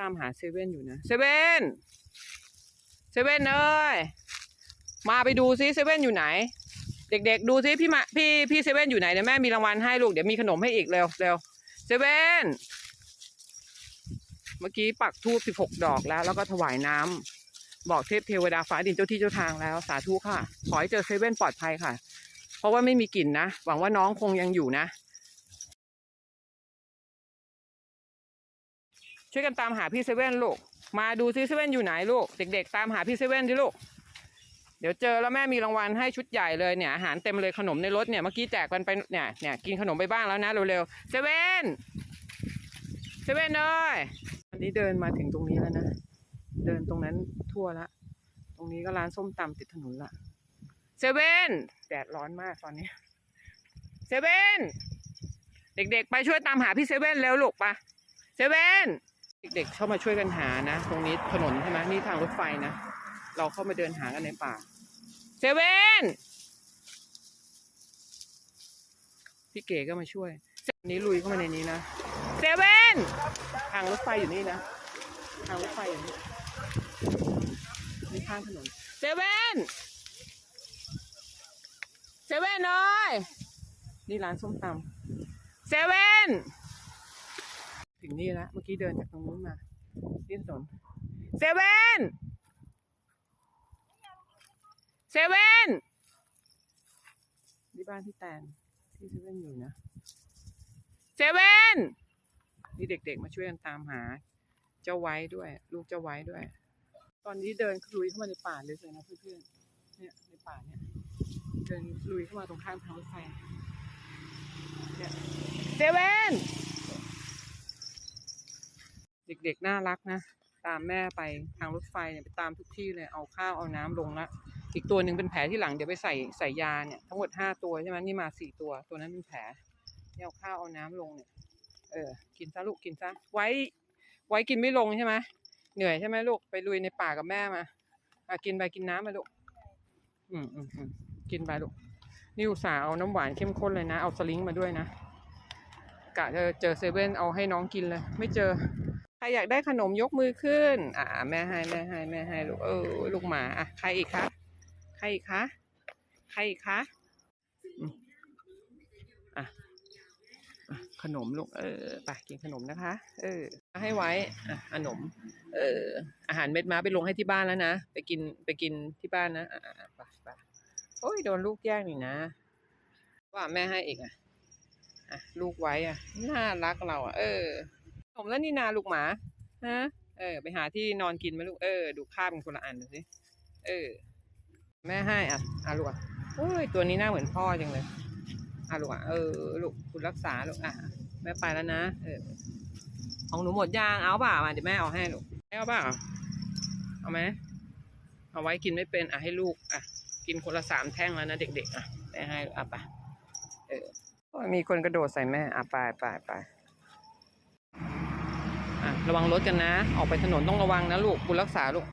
ตามหาเซเว่นอยู่นะเซเว่นเซเว่นเอ้ยมาไปดูซิเซเว่นอยู่ไหน เด็กๆดูซิพี่มาพี่พี่เซเว่นอยู่ไหนเดี๋ยวแม่มีรางวัลให้ลูกเดี๋ยวมีขนมให้อีกเร็วเร็วเซเว่นเมื่อกี้ปักทูบสิบหกดอกแล้ว แล้วก็ถวายน้ำบอกเทพเทวดาฟ้าดินเจ้าที่เจ้าทางแล้ว สาธุค่ะ ขอให้เจอเซเว่นปลอดภัยค่ะ เพราะว่าไม่มีกลิ่นนะ หวังว่าน้องคงยังอยู่นะ ช่วยกันตามหาพี่เซเว่นลูก มาดูซิเซเว่นอยู่ไหนลูก เด็ก ๆ ตามหาพี่เซเว่นดิลูก เดี๋ยวเจอแล้วแม่มีรางวัลให้ชุดใหญ่เลยเนี่ยอาหารเต็มเลยขนมในรถเนี่ยเมื่อกี้แจกกันไปเนี่ยเนี่ยกินขนมไปบ้างแล้วนะเร็วๆเซเว่นเซเว่นเอ้ยอันนี้เดินมาถึงตรงนี้แล้วนะ เดินตรงนั้นทั่วละ ตรงนี้ก็ร้านส้มตำติดถนนละเซเว่นแดดร้อนมากตอนนี้เซเว่นเด็กๆ ไปช่วยตามหาพี่เซเว่นเร็วลูกปะเซเว่น เด็กๆเข้ามาช่วยกันหานะ ตรงนี้ถนนใช่ไหมนี่ทางรถไฟนะ เราเข้ามาเดินหากันในป่าเซเว่นพี่เก๋ก็มาช่วยนนี้ลุยเข้ามาในนี้นะเซเว่นทางรถไฟอยู่นี่นะทางรถไฟอยู่นี่นี่ข้างถนนเซเว่นเซเว่นเลยนี่ร้านส้มตำเซเว่น ถึงนี่แล้วเมื่อกี้เดินจากตรงนู้นมาที่ถนนเซเว่นเซเว่นนี่บ้านพี่แตนที่เซเว่นอยู่นะเซเว่นนี่เด็กๆมาช่วยกันตามหา เจ้าไว้ด้วย ลูกเจ้าไว้ด้วย ตอนนี้เดินลุยเข้ามาในป่าเลยเลยนะเพื่อนๆเนี่ยในป่าเนี่ยเดินลุยเข้ามาตรงข้ามทางรถไฟเนี่ยเซเว่น เด็กๆน่ารักนะ ตามแม่ไปทางรถไฟเนี่ยไปตามทุกที่เลยเอาข้าวเอาน้ำลงละอีกตัวหนึ่งเป็นแผลที่หลังเดี๋ยวไปใส่ใส่ยาเนี่ยทั้งหมดห้าตัวใช่ไหมนี่มาสี่ตัว ตัวนั้นเป็นแผลนี่เอาข้าวเอาน้ำลงเนี่ยเออกินซะลูกกินซะไว้ ไว้กินไม่ลงใช่ไหมเหนื่อยใช่ไหมลูกไปลุยในป่ากับแม่มาอะกินไปกินน้ำไปลูกอืมอืมอืมกินไปลูกนี่อุตส่าห์เอาน้ำหวานเข้มข้นเลยนะ เอาสลิงมาด้วยนะกะจะเจอเซเว่นเอาให้น้องกินเลย ไม่เจอ ใครอยากได้ขนมยกมือขึ้น อ่า แม่ให้แม่ให้แม่ให้ลูกเออลูกหมาอะใครอีกคะใครอีกคะใครอีกคะอะขนมลูกเออไปกินขนมนะคะ เออ ให้ไว้อะขนม เออ อาหารเม็ดม้าไปลงให้ที่บ้านแล้วนะไปกินไปกินที่บ้านนะอะอะอะไปไปโอ้ยโดนลูกแย่งนี่นะ ว่าแม่ให้อีกอะอะลูกไว้อะน่ารักเราอะเออ ผมแล้วนี่นาลูกหมาฮะเออ ไปหาที่นอนกินไหมลูกเออดูคาบเป็นคนละอันดูสิเออ แม่ให้อะอะลูกอะโอ้ยตัวนี้หน้าเหมือนพ่อจังเลยอะลูกอะเออลูกคุณรักษาลูกอะแม่ไปแล้วนะเออ ของหนูหมดยางเอาเปล่ามาเดี๋ยวแม่เอาให้ลูกเอาเปล่าเอาไหมเอาไว้กินไม่เป็นอะให้ลูกอะกินคนละสามแท่งแล้วนะเด็กๆอะแม่ให้อะไปเออมีคนกระโดดใส่แม่อะไปไปไป ระวังรถกันนะ ออกไปถนนต้องระวังนะลูกคุณรักษาลูก